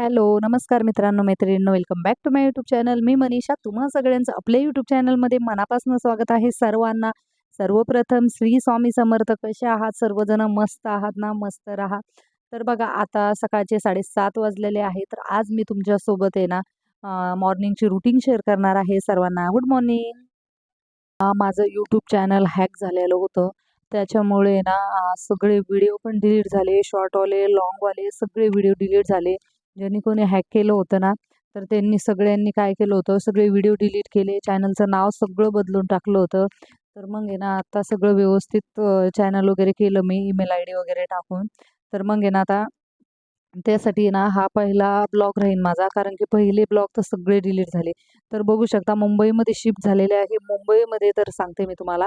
Hello, नमस्कार मित्रांनो, मैत्रिणींनो, welcome back to my YouTube channel. मी मनीषा. तुम्हा सगळ्यांचं आपल्या यूट्यूब चॅनलमध्ये मनापासून स्वागत आहे सर्वांना. सर्वप्रथम श्री स्वामी समर्थ. कसे आहात सर्वजण? मस्त आहात ना? मस्त राहा. तर बघा आता सकाळचे 7:30 वाजलेले आहे. तर आज मी तुमच्यासोबत आहे ना मॉर्निंगची रुटीन शेअर करणार आहे सर्वांना. Good morning. माझं यूट्यूब चॅनल हॅक झालेलं होतं. त्याच्यामुळे ना सगळे व्हिडिओ पण डिलीट झाले. शॉर्टवाले, लाँगवाले सगळे व्हिडिओ डिलीट झाले. ज्यांनी कोणी हॅक केलं होतं ना, तर त्यांनी सगळ्यांनी काय केलं होतं, सगळे व्हिडिओ डिलीट केले. चॅनलचं नाव सगळं बदलून टाकलं होतं. तर मग आहे ना, आता सगळं व्यवस्थित चॅनल वगैरे केलं मी ईमेल आय डी वगैरे टाकून. तर मग आहे ना, आता त्यासाठी ना हा पहिला ब्लॉग राहील माझा. कारण की पहिले ब्लॉग तर सगळे डिलीट झाले. तर बघू शकता मुंबईमध्ये शिफ्ट झालेले आहे. मुंबईमध्ये तर सांगते मी तुम्हाला,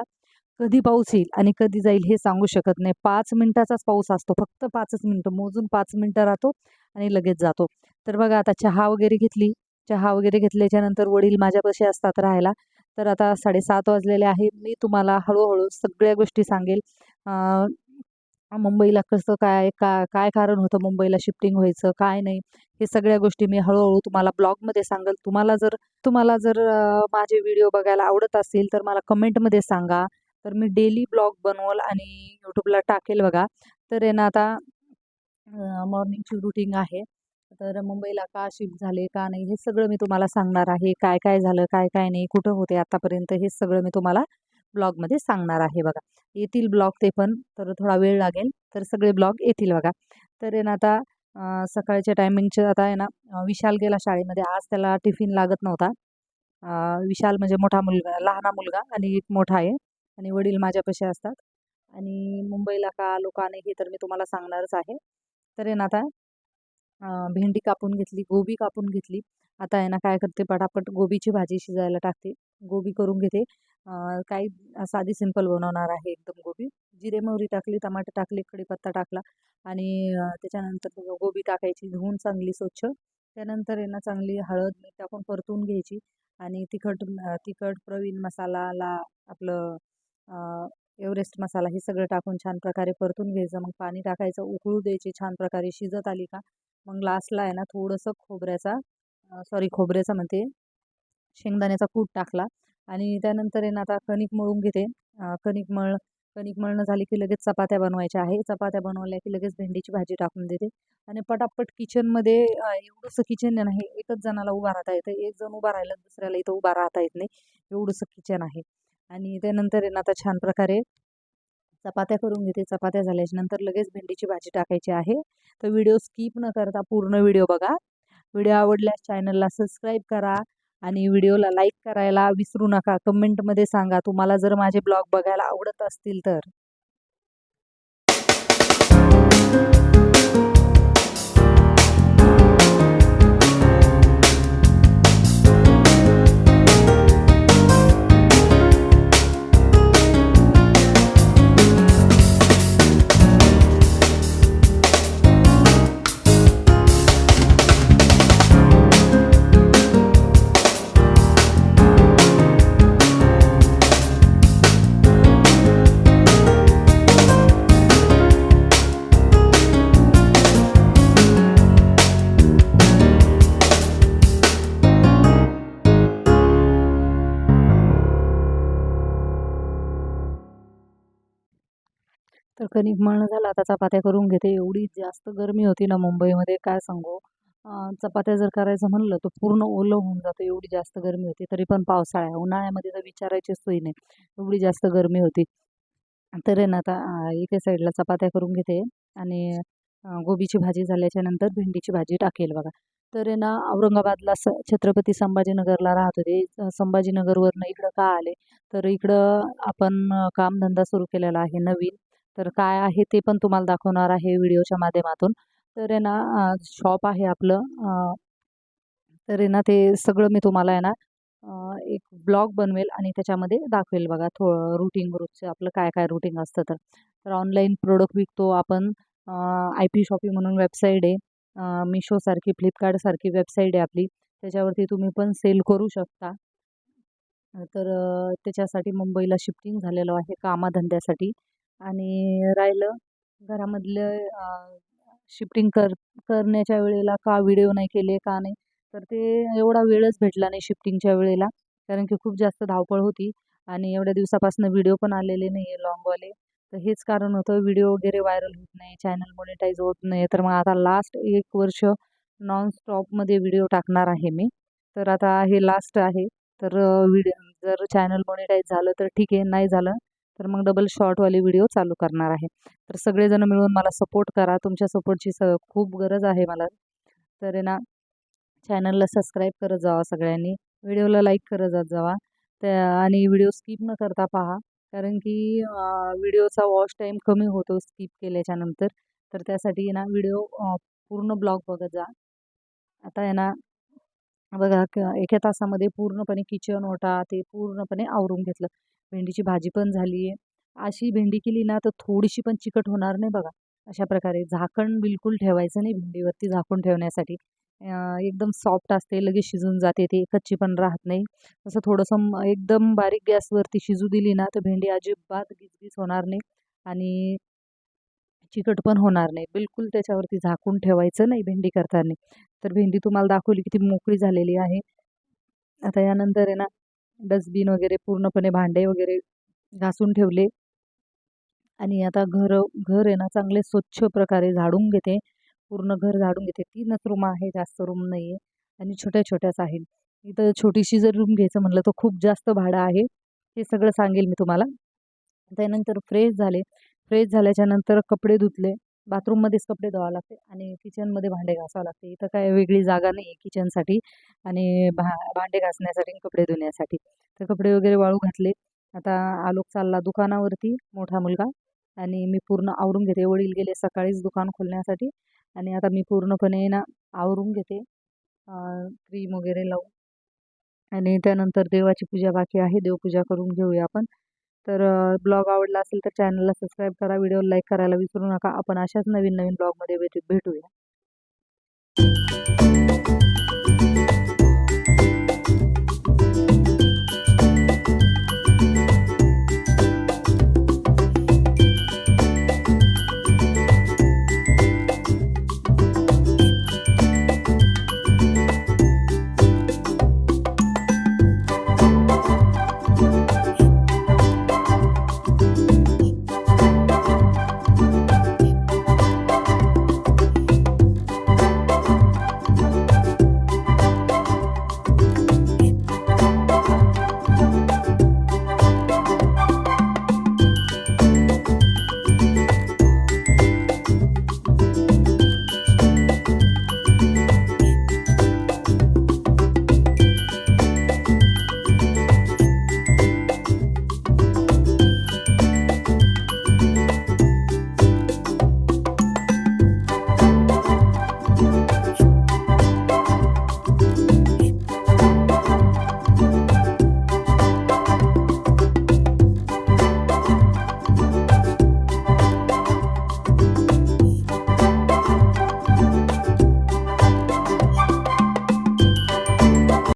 कधी पाऊस येईल आणि कधी जाईल हे सांगू शकत नाही. पाच मिनिटाचाच पाऊस असतो. फक्त पाचच मिनटं मोजून पाच मिनटं राहतो आणि लगेच जातो. तर बघा आता चहा वगैरे घेतली. चहा वगैरे घेतल्याच्यानंतर वडील माझ्यापाशी असतात राहायला. तर आता 7:30 वाजलेले आहे. मी तुम्हाला हळूहळू सगळ्या गोष्टी सांगेल. मुंबईला कसं काय, का काय कारण होतं मुंबईला शिफ्टिंग व्हायचं, काय नाही, हे सगळ्या गोष्टी मी हळूहळू तुम्हाला ब्लॉगमध्ये सांगेल. तुम्हाला जर तुम्हाला जर माझे व्हिडिओ बघायला आवडत असतील, तर मला कमेंटमध्ये सांगा. तर मी डेली ब्लॉग बनवल आणि यूट्यूबला टाकेल बघा. तर ना आता मॉर्निंगची रुटीन आहे. तर मुंबईला का शिफ्ट झाले, का नाही, हे सगळं मी तुम्हाला सांगणार आहे. काय काय झालं, काय काय नाही, कुठं होते आतापर्यंत, हे सगळं मी तुम्हाला ब्लॉगमध्ये सांगणार आहे बघा. येतील ब्लॉग ते पण, तर थोडा वेळ लागेल. तर सगळे ब्लॉग येतील बघा. तर ना आता सकाळच्या टायमिंगचे आता आहे ना विशाल गेला शाळेमध्ये. आज त्याला टिफिन लागत नव्हता. विशाल म्हणजे मोठा मुलगा, लहाना मुलगा आणि एक मोठा आहे आणि वडील माझ्यापाशी असतात. आणि मुंबईला का आलो का नाही हे तर मी तुम्हाला सांगणारच आहे. तर आहे ना आता भेंडी कापून घेतली, गोबी कापून घेतली. आता आहे ना काय करते पटापट गोबीची भाजी शिजायला टाकते. गोबी करून घेते. काही साधी सिंपल बनवणार आहे एकदम गोबी. जिरे मोहरी टाकली, टमाटर टाकले, कढीपत्ता टाकला आणि त्याच्यानंतर गोबी टाकायची धुवून चांगली स्वच्छ. त्यानंतर आहे ना चांगली हळद, मीठ टाकून परतून घ्यायची आणि तिखट तिखट, प्रवीण मसाला, ला आपलं एव्हरेस्ट मसाला हे सगळं टाकून छान प्रकारे परतून घ्यायचं. मग पाणी टाकायचं, उकळू द्यायची छान प्रकारे. शिजत आली का मग लास्टला आहे ना थोडंसं खोबऱ्याचा सॉरी खोबऱ्याचा म्हणते शेंगदाण्याचा कूट टाकला आणि त्यानंतर आहे ना आता कणिक मळून घेते. कणिक मळ कणिक मळणं झाली की लगेच चपात्या बनवायच्या आहे. चपात्या बनवल्या की लगेच भेंडीची भाजी टाकून देते आणि पटापट किचनमध्ये एवढंसं किचन आहे एकच जणाला उभा राहता येतं. एक जण उभा राहिला दुसऱ्याला इथं उभा राहता येत नाही. एवढंसं किचन आहे. आणि त्यानंतर आहे ना आता छान प्रकारे चपात्या करून घेते. चपात्या झाल्याच्यानंतर लगेच भेंडीची भाजी टाकायची आहे. तर व्हिडिओ स्किप न करता पूर्ण व्हिडिओ बघा. व्हिडिओ आवडल्यास चॅनलला सबस्क्राईब करा आणि व्हिडिओला लाईक करायला विसरू नका. कमेंटमध्ये सांगा तुम्हाला जर माझे ब्लॉग बघायला आवडत असतील तर. तर कणिक मळणं झालं आता चपात्या करून घेते. एवढी जास्त गरमी होती ना मुंबईमध्ये काय सांगू. चपात्या जर करायचं म्हणलं तर पूर्ण ओलं होऊन जातं. एवढी जास्त गरमी होती. तरी पण पावसाळा उन्हाळ्यामध्ये तर विचारायची सोय नाही. एवढी जास्त गरमी होती. तर आहे ना आता एका साईडला चपात्या करून घेते आणि गोबीची भाजी झाल्याच्यानंतर भेंडीची भाजी टाकेल बघा. तर आहे ना औरंगाबादला स छत्रपती संभाजीनगरला राहत होते. संभाजीनगरवरनं इकडं का आले, तर इकडं आपण कामधंदा सुरू केलेला आहे नवीन. तर काय आहे ते पण तुम्हाला दाखवणार आहे व्हिडिओच्या माध्यमातून. तर आहे ना शॉप आहे आपलं. तर आहे ना ते सगळं मी तुम्हाला आहे ना एक ब्लॉग बनवेल आणि त्याच्यामध्ये दाखवेल बघा थो रुटीन ग्रुपचं आपलं काय काय रुटीन असतं तर. तर ऑनलाईन प्रोडक्ट विकतो आपण. आय पी शॉपिंग म्हणून वेबसाईट आहे. मिशोसारखी, फ्लिपकार्टसारखी वेबसाईट आहे आपली. त्याच्यावरती तुम्ही पण सेल करू शकता. तर त्याच्यासाठी मुंबईला शिफ्टिंग झालेलो आहे कामाधंद्यासाठी. आणि राहिलं घरामधलं शिफ्टिंग कर करण्याच्या वेळेला का व्हिडिओ नाही केले का नाही तर ते एवढा वेळच भेटला नाही शिफ्टिंगच्या वेळेला. कारण की खूप जास्त धावपळ होती आणि एवढ्या दिवसापासून व्हिडिओ पण आलेले नाही आहे लॉंगवाले. तर हेच कारण होतं व्हिडिओ वगैरे व्हायरल होत नाही चॅनल मोनिटाईज होत नाही तर मग आता लास्ट एक वर्ष नॉन स्टॉपमध्ये व्हिडिओ टाकणार आहे मी. तर आता हे लास्ट आहे. तर व्हिडिओ जर चॅनल मोनिटाईज झालं तर ठीक आहे नाही झालं तर मग डबल शॉर्टवाले व्हिडिओ चालू करणार आहे. तर सगळेजण मिळून मला सपोर्ट करा. तुमच्या सपोर्टची स खूप गरज आहे मला. तर ना चॅनलला सबस्क्राईब करत जावा सगळ्यांनी. व्हिडिओला लाईक करत जात जावा. त्या आणि व्हिडिओ स्किप न करता पहा. कारण की व्हिडिओचा वॉच टाईम कमी होतो स्किप केल्याच्यानंतर तर त्यासाठी ना व्हिडिओ पूर्ण ब्लॉग बघत जा. आता आहे ना बघा एका तासामध्ये पूर्णपणे किचन ओटा ते पूर्णपणे आवरून घेतलं. भेंडीची भाजी पण झाली आहे. अशी भेंडी केली ना तर थोडीशी पण चिकट होणार नाही बघा. अशा प्रकारे झाकण बिलकुल ठेवायचं नाही भेंडीवरती झाकून ठेवण्यासाठी. एकदम सॉफ्ट असते लगेच शिजून जाते ते कच्ची पण राहत नाही. असं थोडंसं एकदम बारीक गॅसवरती शिजू दिली ना तर भेंडी अजिबात गिजगीज होणार नाही आणि चिकट पण होणार नाही. बिलकुल त्याच्यावरती झाकून ठेवायचं नाही भेंडी करताना. तर भेंडी तुम्हाला दाखवली किती मोकळी झालेली आहे. आता यानंतर आहे ना डस्टबिन वगैरे पूर्णपणे भांडे वगैरे घासून ठेवले. आणि आता घर घर आहे ना चांगले स्वच्छ प्रकारे झाडून घेते. पूर्ण घर झाडून घेते. तीनच रूम आहे जास्त रूम नाही आहे आणि छोट्या छोट्याच आहेत. इथं छोटीशी जर रूम घ्यायचं म्हटलं तर खूप जास्त भाडं आहे. हे सगळं सांगेल मी तुम्हाला. त्यानंतर फ्रेश झाले. फ्रेश झाल्याच्यानंतर कपडे धुतले. बाथरूममध्येच कपडे धुवावं लागते आणि किचनमध्ये भांडे घासावं लागते. इथं काय वेगळी जागा नाही आहे किचनसाठी आणि भा भांडे घासण्यासाठी आणि कपडे धुण्यासाठी. तर कपडे वगैरे वाळू घातले. आता आलोक चालला दुकानावरती मोठा मुलगा. आणि मी पूर्ण आवरून घेते. वडील गेले सकाळीच दुकान खोलण्यासाठी. आणि आता मी पूर्णपणे ना आवरून घेते. क्रीम वगैरे लावून. आणि त्यानंतर देवाची पूजा बाकी आहे. देवपूजा करून घेऊया आपण. तर ब्लॉग आवडला असेल तर चॅनलला सबस्क्राईब करा व्हिडिओ लाईक करायला विसरू नका. आपण अशाच नवीन नवीन ब्लॉगमध्ये भेटू भेटूया.